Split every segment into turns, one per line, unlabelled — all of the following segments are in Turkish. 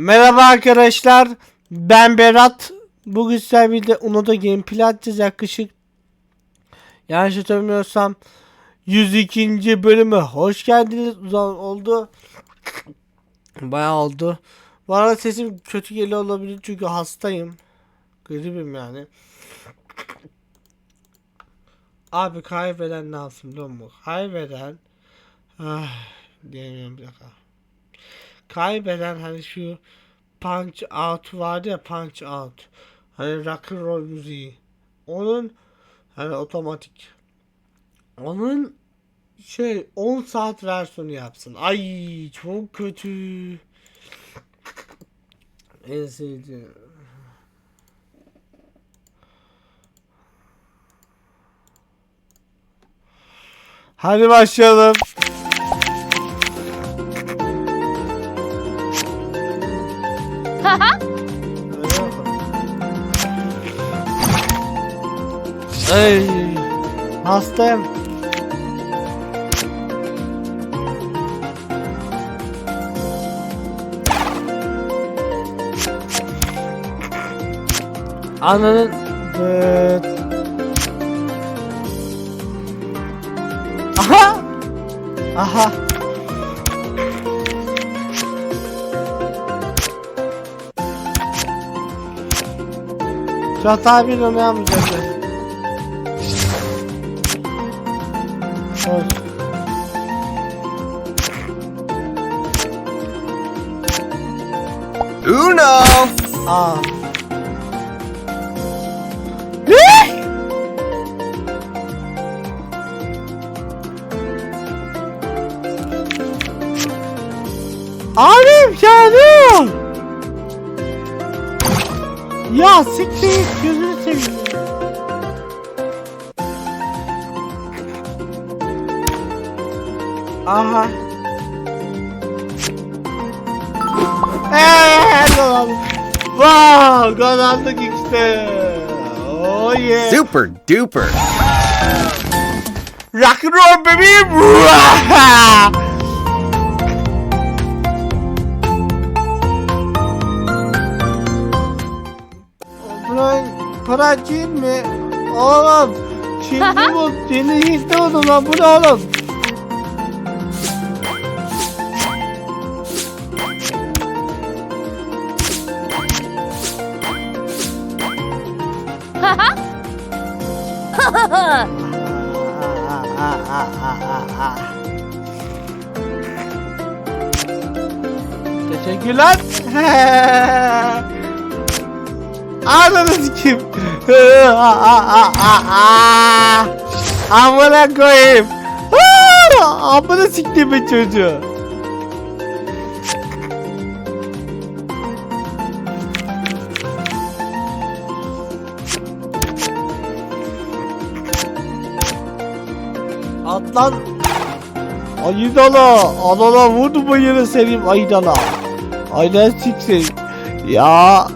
Merhaba arkadaşlar. Ben Berat. Bugün sizlerle birlikte Uno'da gameplay atacağız yaklaşık. Yanlış hatırlamıyorsam 102. bölümü. Hoş geldiniz. Uzun oldu. Bayağı oldu. Bu arada sesim kötü geliyor olabilir çünkü hastayım. Gripim yani. Abi kaybeden ne yapsın? Kaybeden ah, diyemiyorum bir dakika. Kaybeden hani şu Punch Out vardı ya Punch Out. Hani rock and roll müziği. Onun hani otomatik. Onun şey 10 saat versiyonu yapsın. Ay çok kötü. En sevdiğim. Hadi başlayalım. Ay, hastayım. Ananın Dıt. Aha! Aha! Çat abi onu yapmayacağız. Hoş.
Uno!
Aa. Abim yanıyor. Ya siktir gözünü seveyim. Aha. Eee kazandık. Wow kazandık işte. Oh yeah.
Super duper!
Rock and roll bebeğim. Ulan para değil mi? Oğlum. Şimdi bu deli hiç oldu lan bu ne oğlum? Teşekkürler. Ananı kim? Amına koyayım. Amına siktim ben çocuğu. Atlan. Ayıdala. Anana vurdu mu yere senin ayıdala. Aynen siksin. Ya.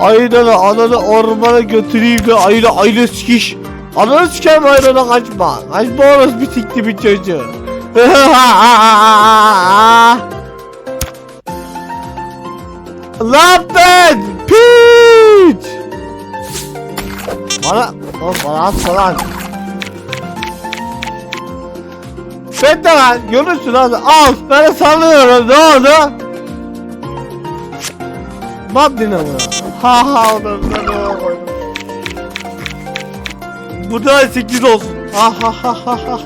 Ayıdala ananı ormana götüreyim de ayıda ayıda sikiş. Ananı sikem ayıdala kaçma. Kaçma orası bir sikti bir çocuğu. Ne yaptın? Piç! Bana, oğlum bana atma lan. Ben de lan görürsün abi al ben sallıyorum ne oldu? Bak dinamı. Ha ha oğlum ben ona koydum. Burada 8 olsun. Ha ha ha ha ha.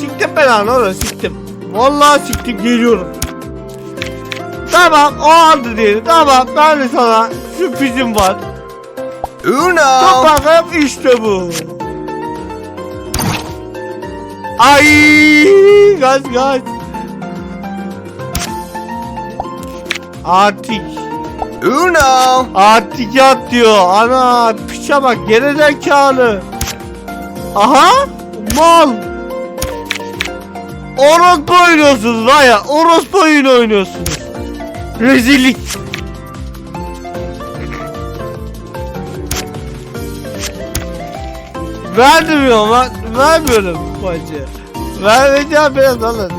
Siktim ben lan oğlum siktim. Vallahi siktim geliyorum. Tamam o aldı diyelim tamam ben de sana sürprizim var.
Uno!
Kapağım işte bu. Ay gaz gaz. Artık
Uno!
artık yat diyor. Ana piçe bak gene zekalı. Aha mal. Orospu oynuyorsunuz var ya orospu oyunu oynuyorsunuz. Rezillik. Vermiyorum lan. Vermiyorum maçı. Vermeyeceğim biraz alın.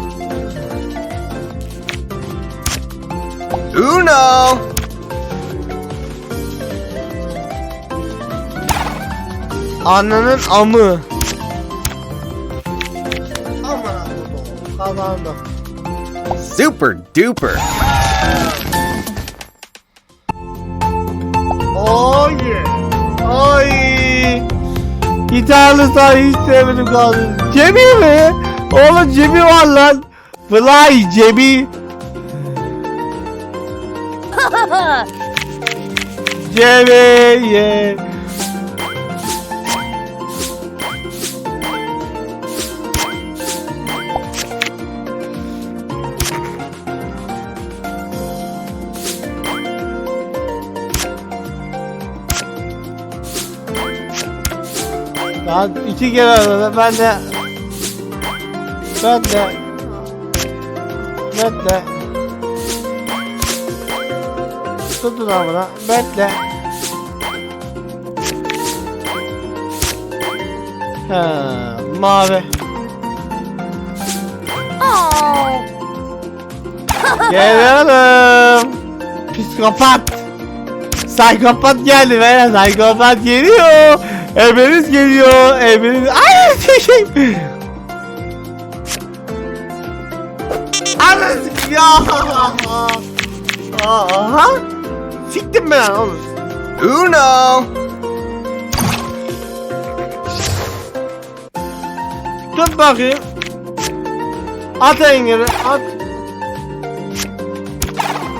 Uno.
Ananın amı. Aman Allah'ım. Kazandım.
Super duper.
Oy. Ay. Gitarlı say hiç sevmedim kaldı. Cebi mi? Oğlum cebi var lan. Fly cebi. Cebi ye. Ben iki kere aradım. Ben de ben de ben de tutun amına bekle ha, mavi. Geliyorum. Psikopat. Psikopat geldi be psikopat geliyor Emeniz geliyor Emeniz ay şey Anasını ya Aha Siktim ben oğlum
Uno.
Tut bakayım. At engeli. At.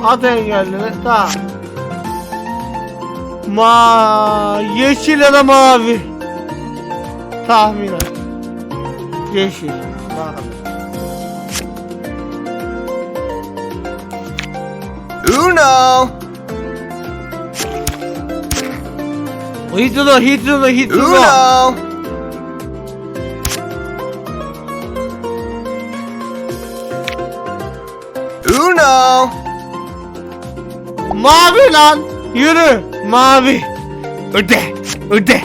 At engelini. Tamam. Ma yeşil ya da mavi. Tahminen. Yeşil. Bakalım.
Uno.
Hitro, hitro, hitro.
Uno. Uno.
Mavi lan. Yürü. Mavi. Öde. Öde.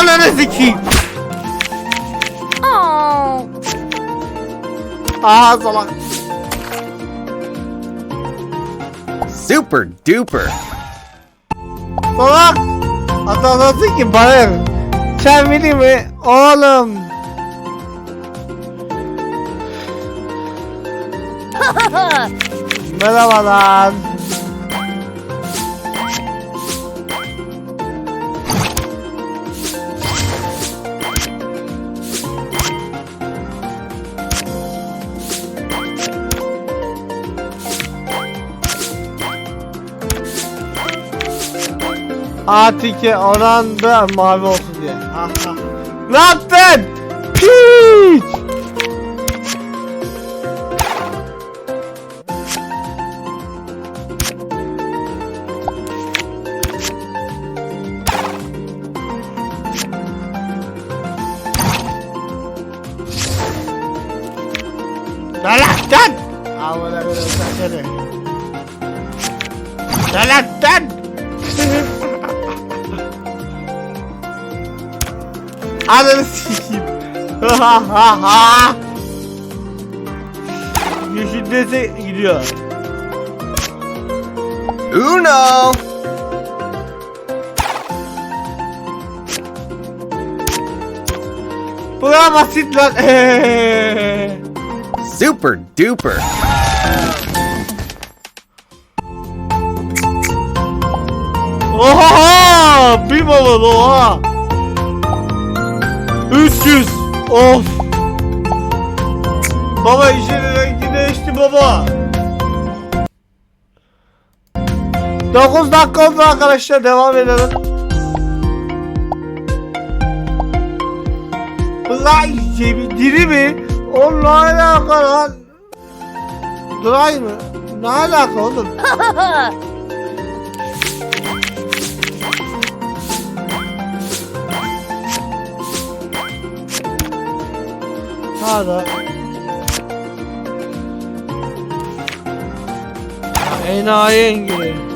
Ananı sikeyim. Aha salak.
Super duper.
Salak. Atasası ki bana. Sen beni mi? Oğlum. Merhabalar. A2 oran da mavi olsun diye. Aha. Ne yaptın? Piç! Ananı sikeyim. Yeşildese gidiyor.
Uno.
Bu kadar basit lan.
Super duper.
Oha! Bir baba oha! 300! Of! Baba işin rengi değişti baba. 9 dakika oldu arkadaşlar devam edelim. Ulan cebi diri mi? O ne alaka lan? Dry mı? Ne alaka oğlum? Nerede? Enayi engeli.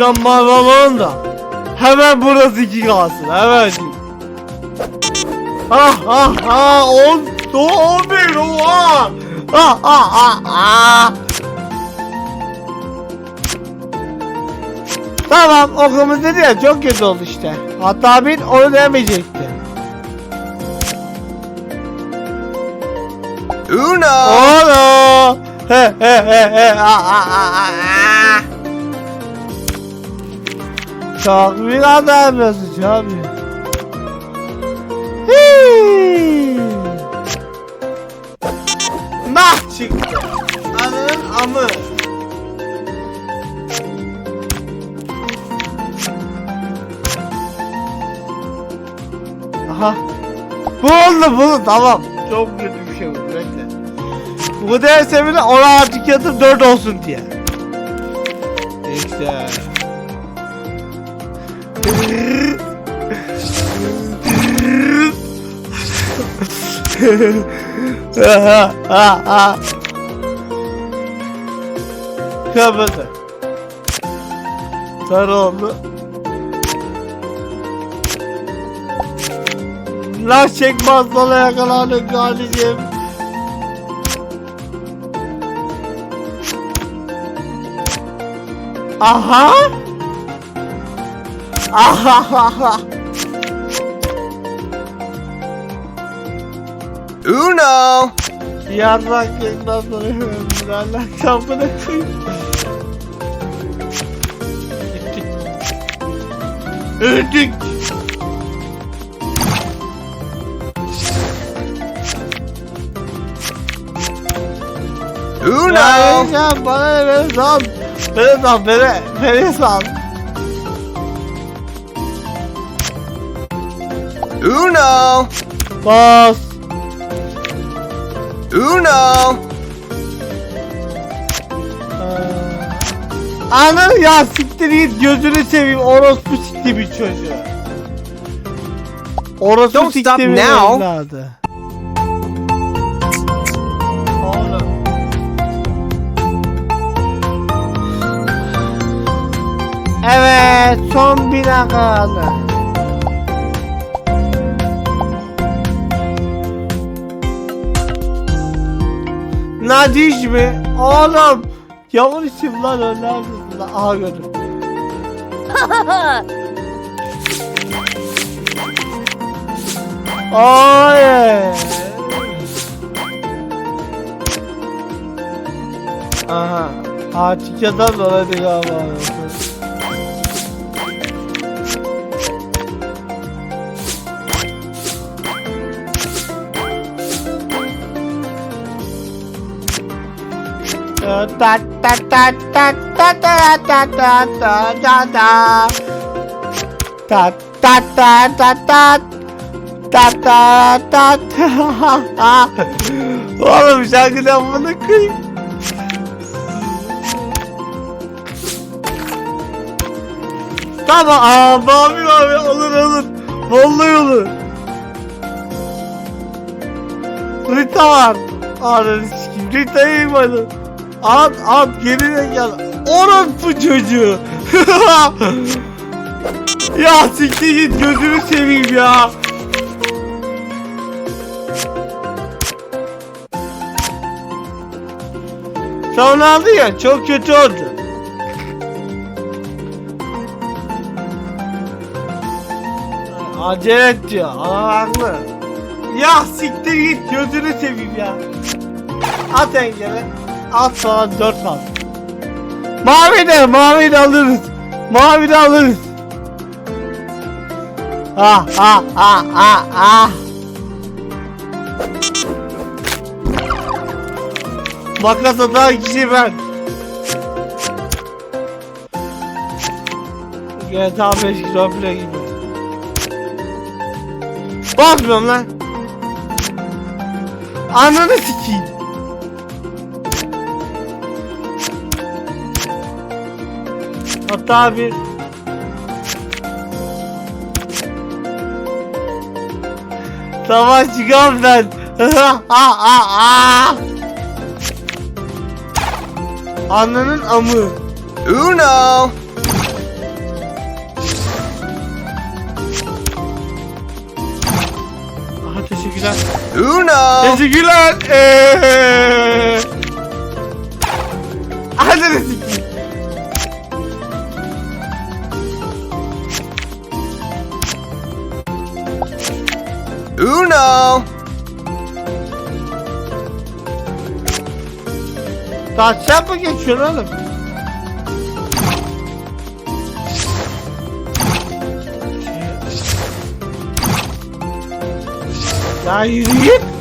çıkan mavi alalım da. Hemen burası iki kalsın. Hemen. Ah ah ah on, on bir oha. Aa, aa, aa. Tamam okumuz dedi ya çok kötü oldu işte. Hatta bin onu demeyecekti.
Una.
Ono. He he he he. Aa, aa, aa, aa. Çok bir adam yazıcı abi. Hii. Çıktı. Ananın amı. Aha. Bu oldu bu tamam. Çok kötü bir şey bu. Bekle. Bu derse bile ona artık yatıp 4 olsun diye. İşte. Kapadı. Sarı oldu. Lan çekmez dola yakalanın kardeşim. Aha. Aha.
Uno.
Yarrak sonra hemen Allah kapını koyayım. Öldük.
Uno.
Ya, ya bana beni sal. Beni sal beni. Beni sal.
Uno.
Bas.
Uno.
Ana ya siktir git gözünü seveyim orospu sikti bir çocuğu. Orospu
Don't stop
sikti bir
now.
evladı. Oğlum. Evet son bir kaldı. Nadiş mi? Oğlum. Yavur isim lan neredesin da ağrıyordu. Ay. Aha. Artık yadan dolayı bir ağrı Oğlum şarkıdan bunu koyayım. Tamam aa mavi mavi olur olur. Vallahi olur. Rita var. Ananı sikeyim. Rita'yı yıkmadım. At at gerine gel. Orospu çocuğu. ya siktir git gözünü seveyim ya. Sonra aldı ya çok kötü oldu. Acele et diyor. Ya siktir git gözünü seveyim ya. At engele. At sana dört al. Mavi de mavi de alırız. Mavi de alırız. Ah ah ah ah ah. Makas atan kişi ben. GTA 5 kilometre gibi. Bakmıyorum lan. Ananı sikeyim. Hatta bir Tamam çıkam ben. Ananın amı.
Uno.
Aha teşekkürler.
Uno.
Teşekkürler. Ee... Hadi
Uno.
Taşacak mı geçiyorsun oğlum? Ya yürü.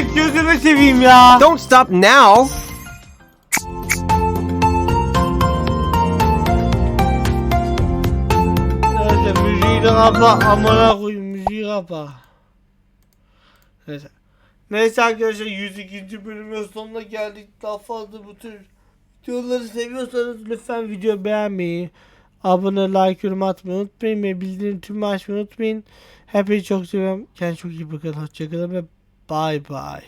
Git gözünü seveyim ya.
Don't stop now.
Neyse müziği de kapa amına koyayım müziği kapa. Neyse. Neyse arkadaşlar 102. bölümün sonuna geldik. Daha fazla bu tür videoları seviyorsanız lütfen video beğenmeyi, abone, like, yorum atmayı unutmayın ve bildirim tüm açmayı unutmayın. Hepinizi çok seviyorum. Kendinize çok iyi bakın. Hoşçakalın ve bye bye.